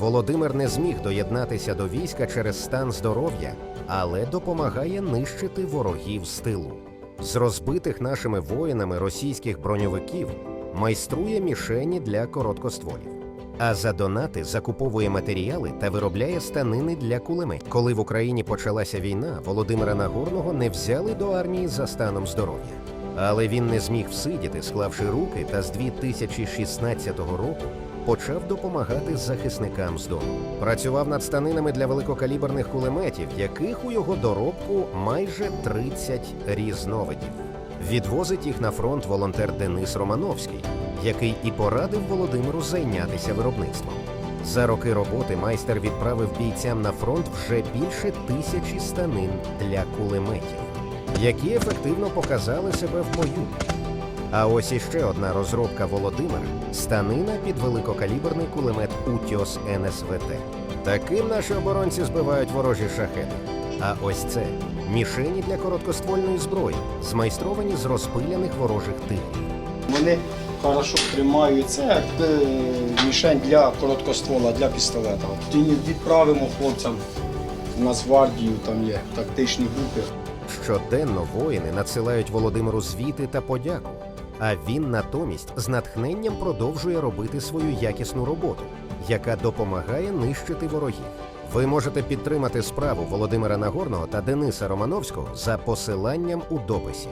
Володимир не зміг доєднатися до війська через стан здоров'я, але допомагає нищити ворогів з тилу. З розбитих нашими воїнами російських броньовиків майструє мішені для короткостволів. А за донати закуповує матеріали та виробляє станини для кулеметів. Коли в Україні почалася війна, Володимира Нагорного не взяли до армії за станом здоров'я. Але він не зміг всидіти, склавши руки, та з 2016 року почав допомагати захисникам з дому. Працював над станинами для великокаліберних кулеметів, яких у його доробку майже 30 різновидів. Відвозить їх на фронт волонтер Денис Романовський, який і порадив Володимиру зайнятися виробництвом. За роки роботи майстер відправив бійцям на фронт вже більше тисячі станин для кулеметів, які ефективно показали себе в бою. А ось іще одна розробка Володимира станина під великокаліберний кулемет Утіос НСВТ. Таким наші оборонці збивають ворожі шахеди. А ось це мішені для короткоствольної зброї, змайстровані з розпиляних ворожих тилів. Вони хорошо тримають це як е, мішень для короткоствола, для пістолета. Тоді відправимо хлопцям в Нацгвардію, там є тактичні групи. Щоденно воїни надсилають Володимиру звіти та подяку. А він натомість з натхненням продовжує робити свою якісну роботу, яка допомагає нищити ворогів. Ви можете підтримати справу Володимира Нагорного та Дениса Романовського за посиланням у дописі.